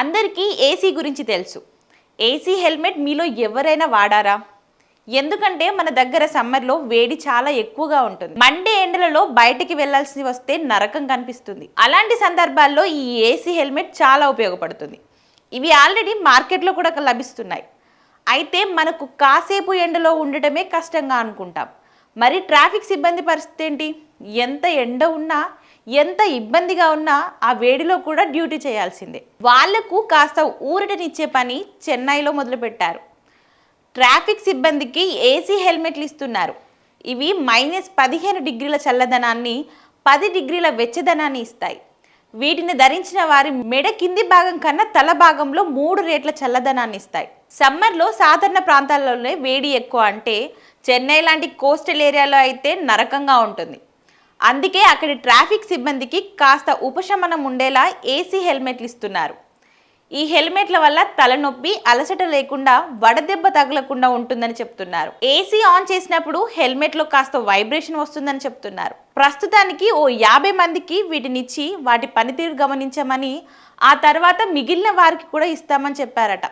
అందరికీ ఏసీ గురించి తెలుసు. ఏసీ హెల్మెట్ మీలో ఎవరైనా వాడారా? ఎందుకంటే మన దగ్గర సమ్మర్లో వేడి చాలా ఎక్కువగా ఉంటుంది. మండే ఎండలలో బయటికి వెళ్ళాల్సి వస్తే నరకం కనిపిస్తుంది. అలాంటి సందర్భాల్లో ఈ ఏసీ హెల్మెట్ చాలా ఉపయోగపడుతుంది. ఇవి ఆల్రెడీ మార్కెట్లో కూడా లభిస్తున్నాయి. అయితే మనకు కాసేపు ఎండలో ఉండటమే కష్టంగా అనుకుంటాం. మరి ట్రాఫిక్ సిబ్బంది పరిస్థితి ఏంటి? ఎంత ఎండ ఉన్నా ఎంత ఇబ్బందిగా ఉన్నా ఆ వేడిలో కూడా డ్యూటీ చేయాల్సిందే. వాళ్ళకు కాస్త ఊరటనిచ్చే పని చెన్నైలో మొదలుపెట్టారు. ట్రాఫిక్ సిబ్బందికి ఏసీ హెల్మెట్లు ఇస్తున్నారు. ఇవి మైనస్ పదిహేను డిగ్రీల చల్లదనాన్ని పది డిగ్రీల వెచ్చదనాన్ని ఇస్తాయి. వీటిని ధరించిన వారి మెడ కింది భాగం కన్నా తల భాగంలో మూడు రేట్ల చల్లదనాన్ని ఇస్తాయి. సమ్మర్లో సాధారణ ప్రాంతాల్లోనే వేడి ఎక్కువ అంటే చెన్నై లాంటి కోస్టల్ ఏరియాలో అయితే నరకంగా ఉంటుంది. అందుకే అక్కడి ట్రాఫిక్ సిబ్బందికి కాస్త ఉపశమనం ఉండేలా ఏసీ హెల్మెట్లు ఇస్తున్నారు. ఈ హెల్మెట్ల వల్ల తలనొప్పి అలసట లేకుండా వడదెబ్బ తగలకుండా ఉంటుందని చెప్తున్నారు. ఏసీ ఆన్ చేసినప్పుడు హెల్మెట్లో కాస్త వైబ్రేషన్ వస్తుందని చెప్తున్నారు. ప్రస్తుతానికి ఓ యాభై మందికి వీటినిచ్చి వాటి పనితీరు గమనించమని ఆ తర్వాత మిగిలిన వారికి కూడా ఇస్తామని చెప్పారట.